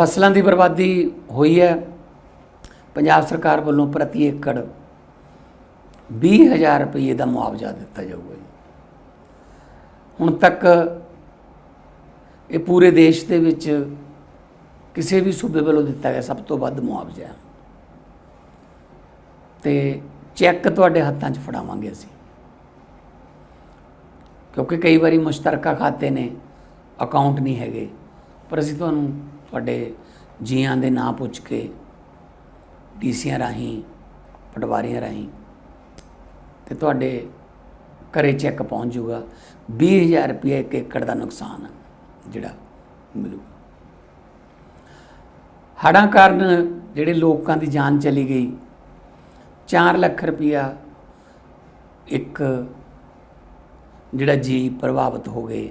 ਫਸਲਾਂ ਦੀ ਬਰਬਾਦੀ ਹੋਈ ਹੈ। ਪੰਜਾਬ ਸਰਕਾਰ ਵੱਲੋਂ ਪ੍ਰਤੀ ਏਕੜ 20000 ਰੁਪਏ ਦਾ ਮੁਆਵਜ਼ਾ ਦਿੱਤਾ ਜਾਊਗਾ ਜੀ। ਹੁਣ ਤੱਕ ਇਹ ਪੂਰੇ ਦੇਸ਼ ਦੇ ਵਿੱਚ ਕਿਸੇ ਵੀ ਸੂਬੇ ਵੱਲੋਂ ਦਿੱਤਾ ਗਿਆ ਸਭ ਤੋਂ ਵੱਧ ਮੁਆਵਜ਼ਾ ਹੈ। ਤੇ ਚੈੱਕ ਤੁਹਾਡੇ ਹੱਥਾਂ 'ਚ ਫੜਾਵਾਂਗੇ ਅਸੀਂ। ਕਿਉਂਕਿ ਕਈ ਵਾਰੀ ਮੁਸ਼ਤਰਕਾ ਖਾਤੇ ਨੇ, ਅਕਾਊਂਟ ਨਹੀਂ ਹੈਗੇ। ਪਰ ਅਸੀਂ ਤੁਹਾਨੂੰ ਤੁਹਾਡੇ ਜੀਆਂ ਦੇ ਨਾਂ ਪੁੱਛ ਕੇ ਡੀਸੀਆਂ ਰਾਹੀਂ, ਪਟਵਾਰੀਆਂ ਰਾਹੀਂ ਤੇ ਤੁਹਾਡੇ ਘਰੇ ਚੈੱਕ ਪਹੁੰਚ ਜਾਊਗਾ। 20000 ਰੁਪਏ ਇੱਕ ਏਕੜ ਦਾ ਨੁਕਸਾਨ ਜਿਹੜਾ ਮਿਲੂ। ਹੜ੍ਹਾਂ ਕਾਰਨ ਜਿਹੜੇ ਲੋਕਾਂ ਦੀ ਜਾਨ ਚਲੀ ਗਈ। 4 ਲੱਖ ਰੁਪਇਆ ਇੱਕ ਜਿਹੜਾ ਜੀ ਪ੍ਰਭਾਵਿਤ ਹੋ ਗਏ।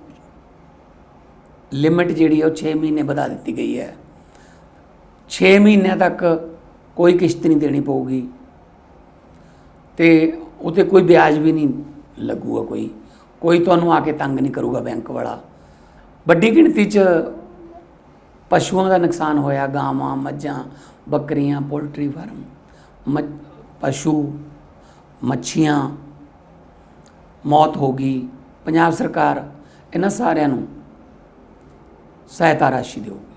ਲਿਮਿਟ ਜਿਹੜੀ ਹੈ ਉਹ 6 ਮਹੀਨੇ ਵਧਾ ਦਿੱਤੀ ਗਈ ਹੈ। 6 ਮਹੀਨਿਆਂ ਤੱਕ ਕੋਈ ਕਿਸ਼ਤ ਨਹੀਂ ਦੇਣੀ ਪਊਗੀ। ਤੇ ਉਤੇ ਕੋਈ ਵਿਆਜ ਵੀ ਨਹੀਂ ਲੱਗੂਗਾ ਕੋਈ। ਕੋਈ ਤੁਹਾਨੂੰ ਆ ਕੇ ਤੰਗ ਨਹੀਂ ਕਰੂਗਾ ਬੈਂਕ ਵਾਲਾ। ਵੱਡੀ ਗਿਣਤੀ 'ਚ ਪਸ਼ੂਆਂ ਦਾ ਨੁਕਸਾਨ ਹੋਇਆ, ਗਾਵਾਂ, ਮੱਝਾਂ, ਬੱਕਰੀਆਂ, ਪੋਲਟਰੀ ਫਾਰਮ, ਮੱਝ, ਪਸ਼ੂ, ਮੱਛੀਆਂ, ਮੌਤ ਹੋ ਗਈ। ਪੰਜਾਬ ਸਰਕਾਰ ਇਹਨਾਂ ਸਾਰਿਆਂ ਨੂੰ સહાયતા રાશિ દેવું